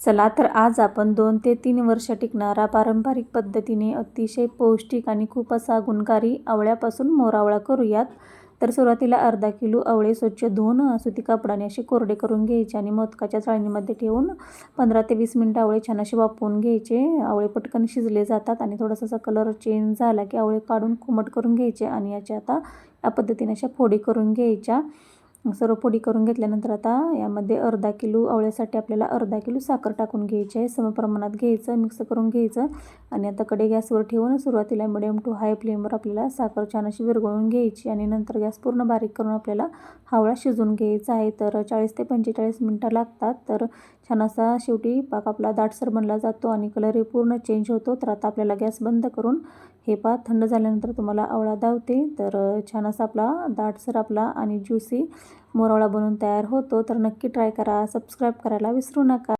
चला तर आज आपण दोन ते तीन वर्ष टिकणारा पारंपरिक पद्धतीने अतिशय पौष्टिक आणि खूप असा गुणकारी आवळ्यापासून मोरावळा करूयात. तर सुरुवातीला अर्धा किलो आवळे स्वच्छ धुवून सुती कापडाने असे कोरडे करून घ्यायचे आणि मोदकाच्या चाळणीमध्ये ठेवून पंधरा ते वीस मिनटं आवळे छान असे वापरून घ्यायचे. आवळे पटकन शिजले जातात आणि थोडासा असा कलर चेंज झाला की आवळे काढून कोमट करून घ्यायचे आणि याच्या आता या पद्धतीने अशा फोडी करून घ्यायच्या. सर्व पोडी करून घेतल्यानंतर आता यामध्ये अर्धा किलो आवळ्यासाठी आपल्याला अर्धा किलो साखर टाकून घ्यायची आहे. समप्रमाणात घ्यायचं मिक्स करून घ्यायचं आणि आता कडे गॅसवर ठेवून सुरुवातीला मिडियम टू हाय फ्लेमवर आपल्याला साखर छान अशी विरघळून घ्यायची आणि नंतर गॅस पूर्ण बारीक करून आपल्याला हावळा शिजवून घ्यायचा आहे. तर चाळीस ते पंचेचाळीस मिनटं लागतात. तर छान असा शेवटी पाक आपला दाटसर बनला जातो आणि कलरही पूर्ण चेंज होतो. तर आता आपल्याला गॅस बंद करून हे पाक थंड झाल्यानंतर तुम्हाला आवळा धावते तर छान असा आपला दाटसर आपला आणि ज्युसी मोरावळा बनवून तयार होतो तर नक्की ट्राय करा सबस्क्राईब करायला विसरू नका.